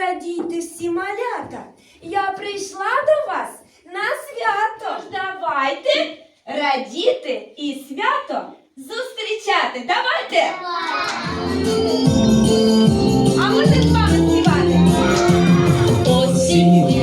радійте всі малята. Я прийшла до вас на свято. Тож давайте радіти і свято зустрічати. Давайте! А може з вами співати? Осінь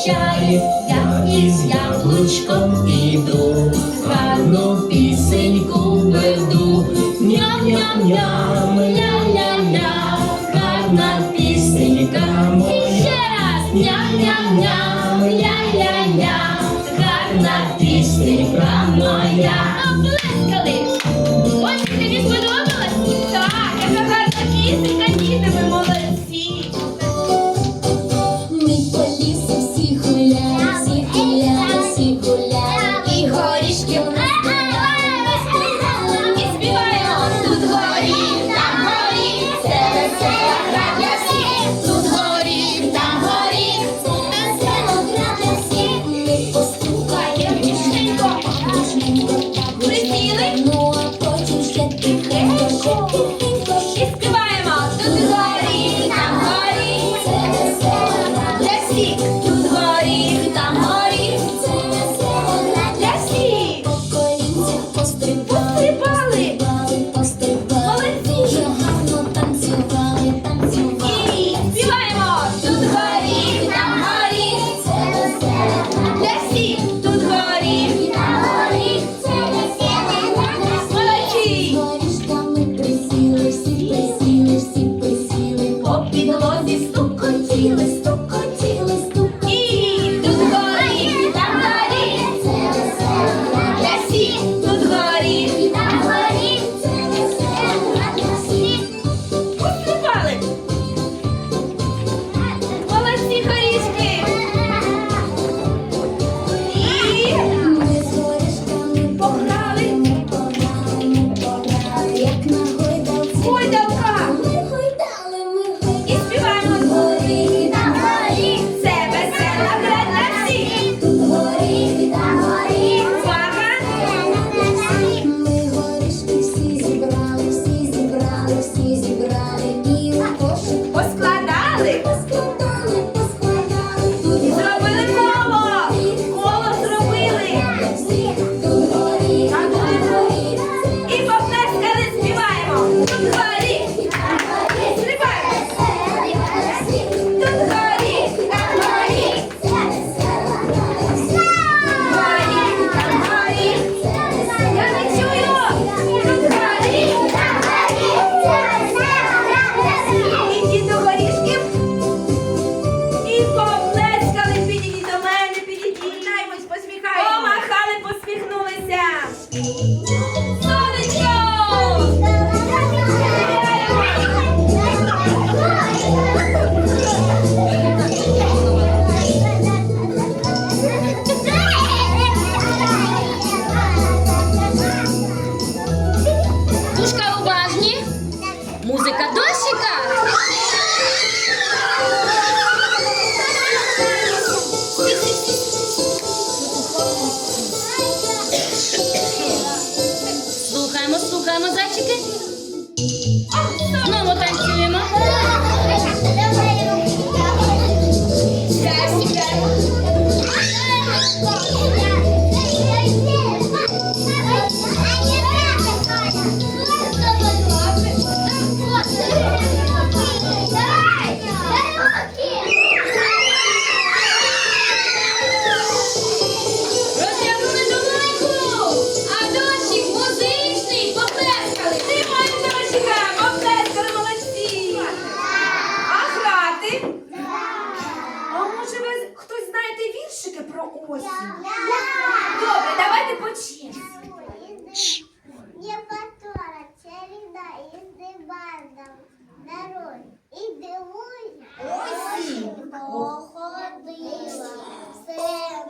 прощає, я із яблучком іду, гарну пісеньку веду, ням-ням-ням, ля-ля-ля, гарна пісенька. І ще раз ням-ням-ням. осінь. Добре, давайте по черзі. Не потора, череда із бардом. Народ і дивуй. Походила, все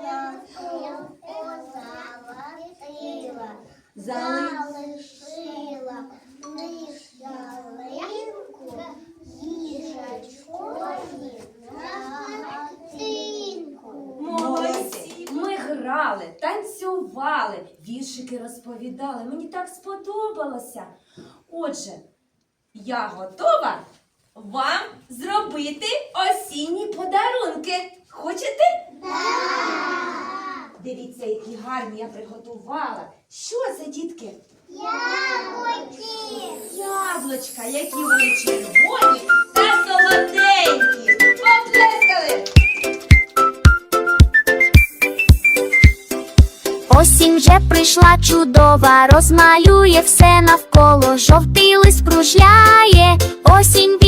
на коза латила. Танцювали, віршики розповідали. Мені так сподобалося. Отже, я готова вам зробити осінні подарунки. Хочете? Дивіться, які гарні я приготувала. Що це, дітки? Яблуки! Яблучка, які вони червоні та солоденькі. Осінь вже прийшла чудова, розмалює все навколо, жовтий лист кружляє, осінь